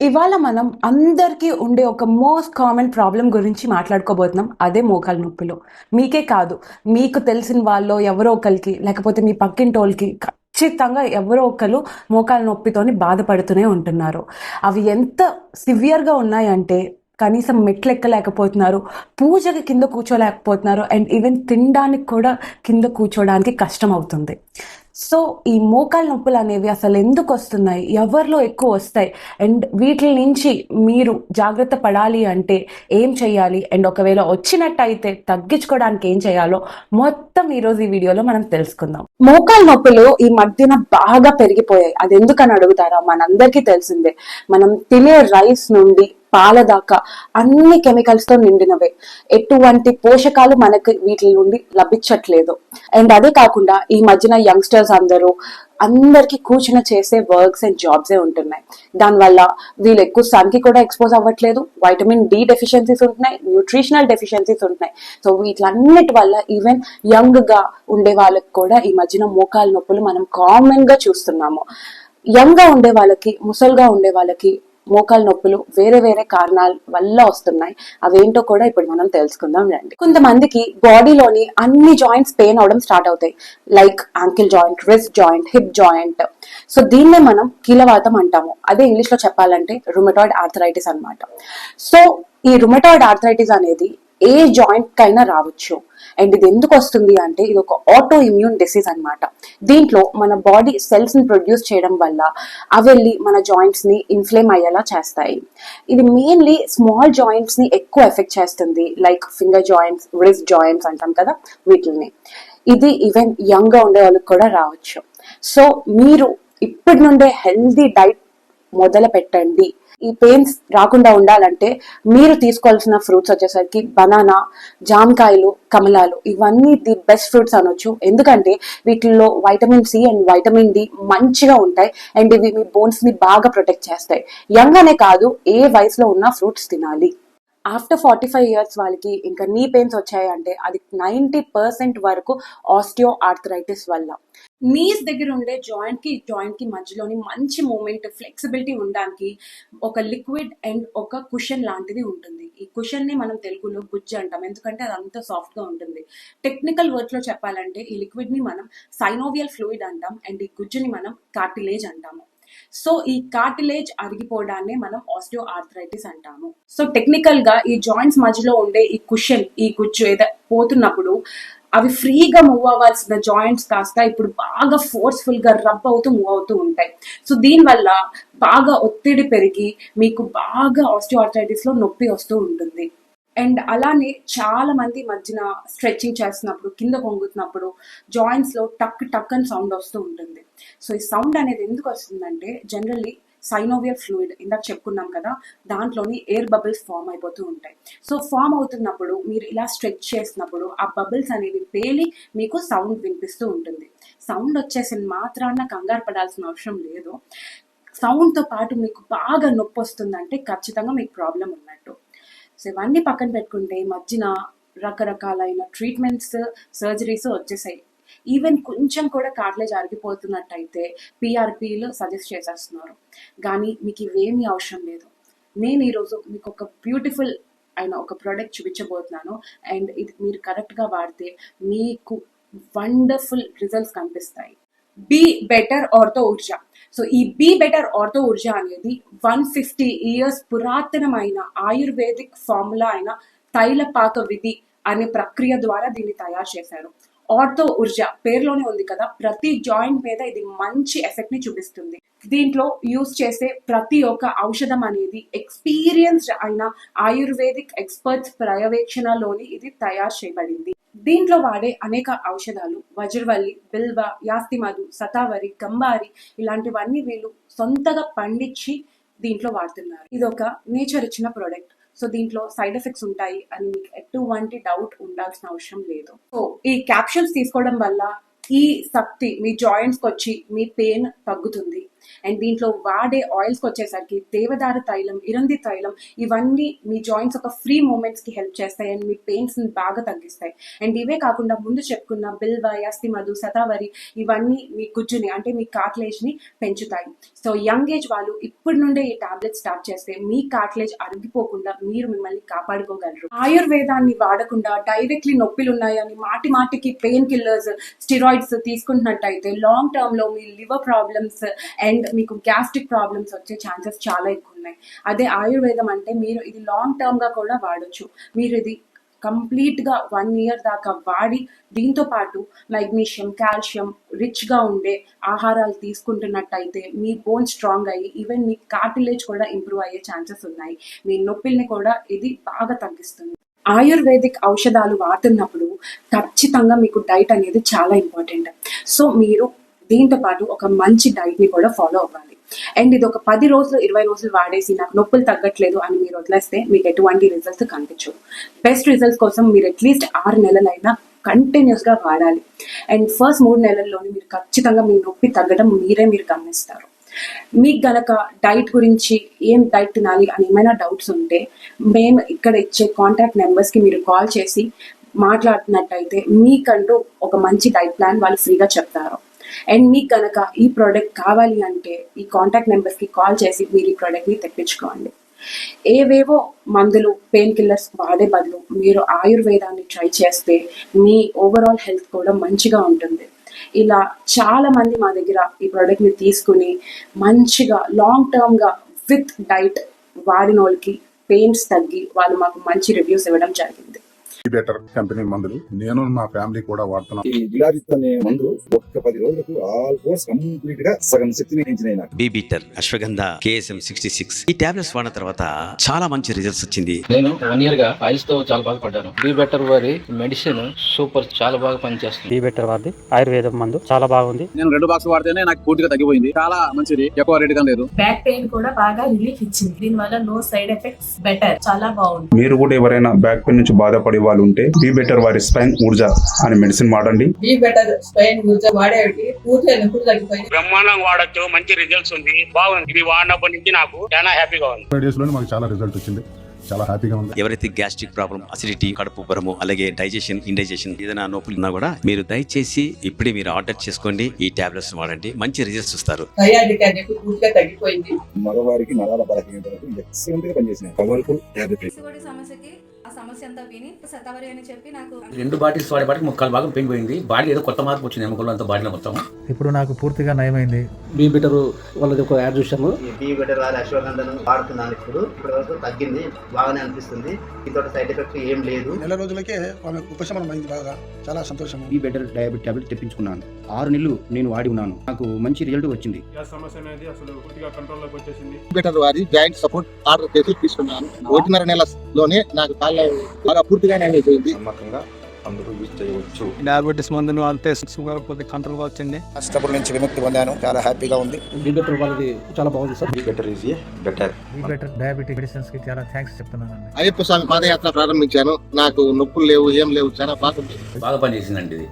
ఇవాళ మనం అందరికీ ఉండే ఒక మోస్ట్ కామన్ ప్రాబ్లం గురించి మాట్లాడుకోబోతున్నాం. అదే మోకాలు నొప్పిలో. మీకే కాదు. మీకు తెలిసిన వాళ్ళు ఎవరో ఒకరికి లేకపోతే మీ పక్కింటోళ్ళకి ఖచ్చితంగా ఎవరో ఒకరు మోకాలు నొప్పితోని బాధపడుతూనే ఉంటున్నారు. అవి ఎంత సివియర్గా ఉన్నాయంటే కనీసం మెట్లు ఎక్కలేకపోతున్నారు పూజకి కింద కూర్చోలేకపోతున్నారు అండ్ ఈవెన్ తినడానికి కూడా కింద కూర్చోడానికి కష్టం అవుతుంది. సో ఈ మోకాలు నొప్పులు అనేవి అసలు ఎందుకు వస్తున్నాయి? ఎవరిలో ఎక్కువ వస్తాయి? అండ్ వీటి నుంచి మీరు జాగ్రత్త పడాలి అంటే ఏం చేయాలి? అండ్ ఒకవేళ వచ్చినట్టయితే తగ్గించుకోవడానికి ఏం చేయాలో మొత్తం ఈరోజు ఈ వీడియోలో మనం తెలుసుకుందాం. మోకాలు నొప్పులు ఈ మధ్యన బాగా పెరిగిపోయాయి. అది ఎందుకని అడుగుతారా మనందరికీ తెలిసిందే. మనం తినే రైస్ నుండి పాల దాకా అన్ని కెమికల్స్తో నిండినవే. ఎటువంటి పోషకాలు మనకి వీటి నుండి లభించట్లేదు. అండ్ అదే కాకుండా ఈ మధ్యన యంగ్స్టర్స్ అందరూ అందరికి కూర్చుని చేసే వర్క్స్ అండ్ జాబ్స్ ఏ ఉంటున్నాయి. దానివల్ల వీళ్ళు ఎక్కువ సన్కి కూడా ఎక్స్పోజ్ అవ్వట్లేదు. వైటమిన్ డి డెఫిషియన్సీస్ ఉంటున్నాయి. న్యూట్రిషనల్ డెఫిషియన్సీస్ ఉంటున్నాయి. సో వీటిలన్నిటి వల్ల ఈవెన్ యంగ్గా ఉండే వాళ్ళకి కూడా ఈ మధ్యన మోకాలు నొప్పులు మనం కామన్గా చూస్తున్నాము. యంగ్గా ఉండే వాళ్ళకి ముసల్గా ఉండే వాళ్ళకి మోకాలు నొప్పులు వేరే వేరే కారణాల వల్ల వస్తున్నాయి. అవేంటో కూడా ఇప్పుడు మనం తెలుసుకుందాం రండి. కొంతమందికి బాడీలోని అన్ని జాయింట్స్ పెయిన్ అవడం స్టార్ట్ అవుతాయి. Like ankle joint wrist joint hip joint so దీన్నే మనం కీలవాతం అంటాము. అదే ఇంగ్లీష్లో చెప్పాలంటే రుమటాయిడ్ ఆర్థరైటిస్ అన్నమాట. సో ఈ రుమటాయిడ్ ఆర్థరైటిస్ అనేది ఏ జాయింట్ కైనా రావచ్చు. అండ్ ఇది ఎందుకు వస్తుంది అంటే ఇది ఒక ఆటో ఇమ్యూన్ డిసీజ్ అన్నమాట. దీంట్లో మన బాడీ సెల్స్ని ప్రొడ్యూస్ చేయడం వల్ల అవి వెళ్ళి మన జాయింట్స్ని ఇన్ఫ్లేమ్ అయ్యేలా చేస్తాయి. ఇది మెయిన్లీ స్మాల్ జాయింట్స్ని ఎక్కువ ఎఫెక్ట్ చేస్తుంది. Like finger joints wrist joints అంటాం కదా వీటిని ఇది ఈవెన్ యంగ్గా ఉండే వాళ్ళకి కూడా రావచ్చు. సో మీరు ఇప్పటి నుండే హెల్దీ డైట్ మొదలు పెట్టండి ఈ పెయిన్స్ రాకుండా ఉండాలంటే మీరు తీసుకోవాల్సిన ఫ్రూట్స్ వచ్చేసరికి బనానా జామకాయలు కమలాలు ఇవన్నీ ది బెస్ట్ ఫ్రూట్స్ అనొచ్చు. ఎందుకంటే వీటిల్లో vitamin C and vitamin D మంచిగా ఉంటాయి. అండ్ ఇవి మీ బోన్స్ని బాగా ప్రొటెక్ట్ చేస్తాయి. యంగ్ అనే కాదు ఏ వయసులో ఉన్న ఫ్రూట్స్ తినాలి. ఆఫ్టర్ ఫార్టీ ఫైవ్ ఇయర్స్ వాళ్ళకి ఇంకా నీ పెయిన్స్ వచ్చాయి అంటే అది నైంటీ పర్సెంట్ వరకు ఆస్టియో ఆర్థరైటిస్ వల్ల. నీస్ దగ్గర ఉండే జాయింట్కి జాయింట్కి మధ్యలోని మంచి మూమెంట్ ఫ్లెక్సిబిలిటీ ఉండడానికి ఒక లిక్విడ్ అండ్ ఒక కుషన్ లాంటిది ఉంటుంది. ఈ కుషన్ని మనం తెలుగులో గుజ్జు అంటాం. ఎందుకంటే అది అంత సాఫ్ట్గా ఉంటుంది. టెక్నికల్ వర్డ్లో చెప్పాలంటే ఈ లిక్విడ్ని మనం సైనోవియల్ ఫ్లూయిడ్ అంటాం. అండ్ ఈ గుజ్జుని మనం కార్టిలేజ్ అంటాము. సో ఈ కార్టిలేజ్ అరిగిపోవడాన్ని మనం ఆస్టియో ఆర్థరైటిస్ అంటాము. సో టెక్నికల్గా ఈ జాయింట్స్ మధ్యలో ఉండే ఈ కుషన్ ఈ కుచ్చు ఏదో పోతున్నప్పుడు అవి ఫ్రీగా మూవ్ అవ్వాల్సిన జాయింట్స్ కాస్త ఇప్పుడు బాగా ఫోర్స్ఫుల్గా రబ్ అవుతూ మూవ్ అవుతూ ఉంటాయి. సో దీనివల్ల బాగా ఒత్తిడి పెరిగి మీకు బాగా ఆస్టియో ఆర్థరైటిస్లో నొప్పి వస్తూ ఉంటుంది. అండ్ అలానే చాలా మంది మధ్యన స్ట్రెచ్చింగ్ చేస్తున్నప్పుడు కింద పొంగుతున్నప్పుడు జాయింట్స్లో టక్ టక్ అని సౌండ్ వస్తూ ఉంటుంది. సో ఈ సౌండ్ అనేది ఎందుకు వస్తుందంటే జనరల్లీ సైనోవియల్ ఫ్లూయిడ్ ఇందాక చెప్పుకున్నాం కదా దాంట్లోని ఎయిర్ బబుల్స్ ఫామ్ అయిపోతూ ఉంటాయి. సో ఫామ్ అవుతున్నప్పుడు మీరు ఇలా స్ట్రెచ్ చేసినప్పుడు ఆ బబుల్స్ అనేవి పేలి మీకు సౌండ్ వినిపిస్తూ ఉంటుంది. సౌండ్ వచ్చేసిన మాత్రాన కంగారు పడాల్సిన అవసరం లేదు. సౌండ్తో పాటు మీకు బాగా నొప్పి వస్తుందంటే ఖచ్చితంగా మీకు ప్రాబ్లం ఉన్నట్టు. సో ఇవన్నీ పక్కన పెట్టుకుంటే మధ్యన రకరకాలైన ట్రీట్మెంట్స్ సర్జరీస్ వచ్చేసాయి. ఈవెన్ కొంచెం కూడా కార్ట్లేజ్ అరిగిపోతున్నట్టయితే పిఆర్పీలు సజెస్ట్ చేసేస్తున్నారు. కానీ మీకు ఇవేమీ అవసరం లేదు. నేను ఈరోజు మీకు ఒక బ్యూటిఫుల్ అయిన ఒక ప్రోడక్ట్ చూపించబోతున్నాను. అండ్ ఇది మీరు కరెక్ట్గా వాడితే మీకు వండర్ఫుల్ రిజల్ట్స్ కనిపిస్తాయి. B better ortho Urja so ఈ బీ బెటర్ ఆర్థో ఊర్జా అనేది వన్ ఫిఫ్టీ ఇయర్స్ పురాతనమైన ఆయుర్వేదిక్ ఫార్ములా అయిన తైలపాక విధి అనే ప్రక్రియ ద్వారా దీన్ని తయారు చేశారు. ఆర్థో ఊర్జా పేరులోనే ఉంది కదా ప్రతి జాయింట్ మీద ఇది మంచి ఎఫెక్ట్ని చూపిస్తుంది. దీంట్లో యూజ్ చేసే ప్రతి ఒక్క ఔషధం అనేది ఎక్స్పీరియన్స్డ్ అయిన ఆయుర్వేదిక్ ఎక్స్పర్ట్స్ పర్యవేక్షణలోని ఇది తయారు చేయబడింది. దీంట్లో వాడే అనేక ఔషధాలు వజ్రవల్లి బిల్వ యాస్తిమధు సతావరి గంబారి ఇలాంటివన్నీ వీళ్ళు సొంతగా పండించి దీంట్లో వాడుతున్నారు. ఇది ఒక నేచర్ ఇచ్చిన ప్రోడక్ట్ సో దీంట్లో సైడ్ ఎఫెక్ట్స్ ఉంటాయి అని మీకు ఎటువంటి డౌట్ ఉండాల్సిన అవసరం లేదు. సో ఈ క్యాప్షన్స్ తీసుకోవడం వల్ల ఈ శక్తి మీ జాయింట్స్కి వచ్చి మీ పెయిన్ తగ్గుతుంది. అండ్ దీంట్లో వాడే ఆయిల్స్కి వచ్చేసరికి దేవదారు తైలం ఇరంది తైలం ఇవన్నీ మీ జాయింట్స్ ఒక ఫ్రీ మూమెంట్స్కి హెల్ప్ చేస్తాయి అండ్ మీ పెయిన్స్ని బాగా తగ్గిస్తాయి. అండ్ ఇవే కాకుండా ముందు చెప్పుకున్న బిల్వ యాస్తి మధు శతావరి ఇవన్నీ మీ గుజ్జుని అంటే మీ కార్టిలేజ్ని పెంచుతాయి. సో యంగ్ ఏజ్ వాళ్ళు ఇప్పటి నుండే ఈ టాబ్లెట్ స్టార్ట్ చేస్తే మీ కాట్లేజ్ అరిగిపోకుండా మీరు మిమ్మల్ని కాపాడుకోగలరు. ఆయుర్వేదాన్ని వాడకుండా డైరెక్ట్లీ నొప్పిలు ఉన్నాయని మాటి మాటికి పెయిన్ కిల్లర్స్ స్టిరాయిడ్స్ తీసుకుంటున్నట్టయితే లాంగ్ టర్మ్లో మీ లివర్ ప్రాబ్లమ్స్ అండ్ మీకు గ్యాస్ట్రిక్ ప్రాబ్లమ్స్ వచ్చే ఛాన్సెస్ చాలా ఎక్కువ ఉన్నాయి అదే ఆయుర్వేదం అంటే మీరు ఇది లాంగ్ టర్మ్గా కూడా వాడొచ్చు. మీరు ఇది కంప్లీట్గా వన్ ఇయర్ దాకా వాడి దీంతో పాటు మెగ్నీషియం కాల్షియం రిచ్గా ఉండే ఆహారాలు తీసుకుంటున్నట్టయితే మీ బోన్ స్ట్రాంగ్ అయ్యి ఈవెన్ మీ కార్టిలేజ్ కూడా ఇంప్రూవ్ అయ్యే ఛాన్సెస్ ఉన్నాయి. మీ నొప్పిల్ని కూడా ఇది బాగా తగ్గిస్తుంది. ఆయుర్వేదిక్ ఔషధాలు వాడుతున్నప్పుడు ఖచ్చితంగా మీకు డైట్ అనేది చాలా ఇంపార్టెంట్ సో మీరు దీంతో పాటు ఒక మంచి డైట్ని కూడా ఫాలో అవ్వాలి. అండ్ ఇది ఒక పది రోజులు ఇరవై రోజులు వాడేసి నాకు నొప్పులు తగ్గట్లేదు అని మీరు వదిలేస్తే మీకు ఎటువంటి రిజల్ట్స్ కనిపించవు. బెస్ట్ రిజల్ట్స్ కోసం మీరు అట్లీస్ట్ ఆరు నెలలైనా కంటిన్యూస్గా వాడాలి. అండ్ ఫస్ట్ మూడు నెలల్లోనే మీరు ఖచ్చితంగా మీ నొప్పి తగ్గడం మీరే మీరు గమనిస్తారు. మీకు గనక డైట్ గురించి ఏం డైట్ తినాలి అని ఏమైనా డౌట్స్ ఉంటే మేము ఇక్కడ ఇచ్చే కాంటాక్ట్ నెంబర్స్కి మీరు కాల్ చేసి మాట్లాడినట్టయితే మీకంటూ ఒక మంచి డైట్ ప్లాన్ వాళ్ళు ఫ్రీగా చెప్తారు. అండ్ మీకు కనుక ఈ ప్రోడక్ట్ కావాలి అంటే ఈ కాంటాక్ట్ నెంబర్స్కి కాల్ చేసి మీరు ఈ ప్రోడక్ట్ని తెప్పించుకోండి. ఏవేవో మందులు పెయిన్ కిల్లర్స్ వాడే బదులు మీరు ఆయుర్వేదాన్ని ట్రై చేస్తే మీ ఓవరాల్ హెల్త్ కూడా మంచిగా ఉంటుంది. ఇలా చాలా మంది మా దగ్గర ఈ ప్రోడక్ట్ని తీసుకుని మంచిగా లాంగ్ టర్మ్గా విత్ డైట్ వాడిన వాళ్ళకి పెయిన్స్ తగ్గి వాళ్ళు మాకు మంచి రివ్యూస్ ఇవ్వడం జరిగింది. బెటర్ కంపెనీ మందులు. నేను మా ఫ్యామిలీ కూడా వాడుతున్నాం. ఈ జిలారిత్ అనే మందు ఒక్క పది రోజులకు ఆల్మోస్ట్ కంప్లీట్గా సగం శక్తిని పెంచినాయి నాకు. B better Ashwagandha KSM sixty six. ఈ టాబ్లెట్స్ వాడిన తర్వాత చాలా మంచి రిజల్ట్స్ వచ్చింది. నేను వన్ ఇయర్గా ఫైల్స్తో చాలా బాధపడ్డాను బీ బెటర్ వారి మెడిసిన్ సూపర్ చాలా బాగా పనిచేస్తుంది. డీ బెటర్ వారిది ఆయుర్వేదం మందు. చాలా బాగుంది. నేను రెండు బాక్స్ వాడితేనే నాకు పూర్తిగా తగ్గిపోయింది. చాలా మంచిది. ఎక్కువ రేట్గా లేదు. బ్యాక్ పెయిన్ కూడా బాగా రిలీఫ్ ఇచ్చింది. దీని వల్ల నో సైడ్ ఎఫెక్ట్స్ బెటర్ చాలా బాగుంది. మీరు కూడా ఎవరైనా బ్యాక్ పెయిన్ నుంచి బాధపడే వాళ్ళు ఉంటే బీ బెటర్ వారి స్పైన్ ఊర్జా అనే మెడిసిన్ వాడండి. బీ బెటర్ స్పైన్ గురించి వాడేవి పూర్తిగా నొప్పులు తగ్గిపోయింది. బ్రహ్మాండంగా వాడచ్చు మంచి రిజల్ట్స్ ఉంది బాగుంది. ఇది వాడినప్పటి నుంచి నాకు చాలా హ్యాపీగా ఉంది. ఫైవ్ డేస్లోనే మాకు చాలా రిజల్ట్ వచ్చింది. చాలా హ్యాపీగా ఉంది. ఎవరైతే గ్యాస్ట్రిక్ ప్రాబ్లం అసిడిటీ కడుపు ఉబ్బరము అలాగే డైజెషన్ ఇండైజెషన్ ఏదైనా నొప్పులు ఉన్నా కూడా మీరు దయచేసి ఇప్పుడే మీరు ఆర్డర్ చేసుకోండి ఈ టాబ్లెట్స్ వాడండి మంచి రిజల్ట్స్ చూస్తారు. మగవారికి నరాల బలహీనతలకు ఎక్సలెంట్గా పనిచేసినాయి. పవర్ఫుల్ సమస్య అంతా విని శతావరి అని చెప్పి నాకు రెండు బాటిల్స్ వాడే బాటికి ముక్కలు భాగం పెయిన్ పోయింది బాడీ ఏదో కొత్త మార్పు వచ్చింది ఎముకలు అంతా బాడీలో మొత్తం. ఇప్పుడు నాకు పూర్తిగా నయమైంది. బీ బెటర్ వాళ్ళది ఒక యాడ్ చూసాము బీ బెటర్ వారి అశ్వగంధను వాడుతున్నాను ఇప్పుడు. ఇప్పటి వరకు తగ్గింది బాగానే అనిపిస్తుంది. దీంతో సైడ్ ఎఫెక్ట్ ఏం లేదు. నెల రోజులకే వాళ్ళకి ఉపశమనం అయింది బాగా. చాలా సంతోషం. బీ బెటర్ డయాబెట్ టాబ్లెట్ తెప్పించుకున్నాను. ఆరు నెలలు నేను వాడి ఉన్నాను. నాకు మంచి రిజల్ట్ వచ్చింది. సమస్య అనేది అసలు పూర్తిగా కంట్రోల్లోకి వచ్చేసింది. బెటర్ వారి జాయింట్ సపోర్ట్ ఆర్డర్ చేసి తీసుకున్నాను. ఒకటిన్నర నెలలోనే నాకు కాళ్ళ బాగా పూర్తిగా అయిపోయింది నమ్మకంగా అందరూ యూజ్ చేయవచ్చు. డయాబెటీస్ మందును వాడితే షుగర్ కొద్దిగా కంట్రోల్ వచ్చింది కష్టపడి నుంచి విముక్తి పొందాను. చాలా హ్యాపీగా ఉంది. బెటర్ వాళ్ళది చాలా బాగుంది sir. B better is better. Better. Diabetic మెడిసిన్స్కి చాలా థ్యాంక్స్ చెప్తున్నానండి. అయ్యప్ప స్వామి పాదయాత్ర ప్రారంభించాను. నాకు నొప్పులు లేవు ఏం లేవు చాలా బాగుంది. బాగా పనిచేసిందండి ఇది.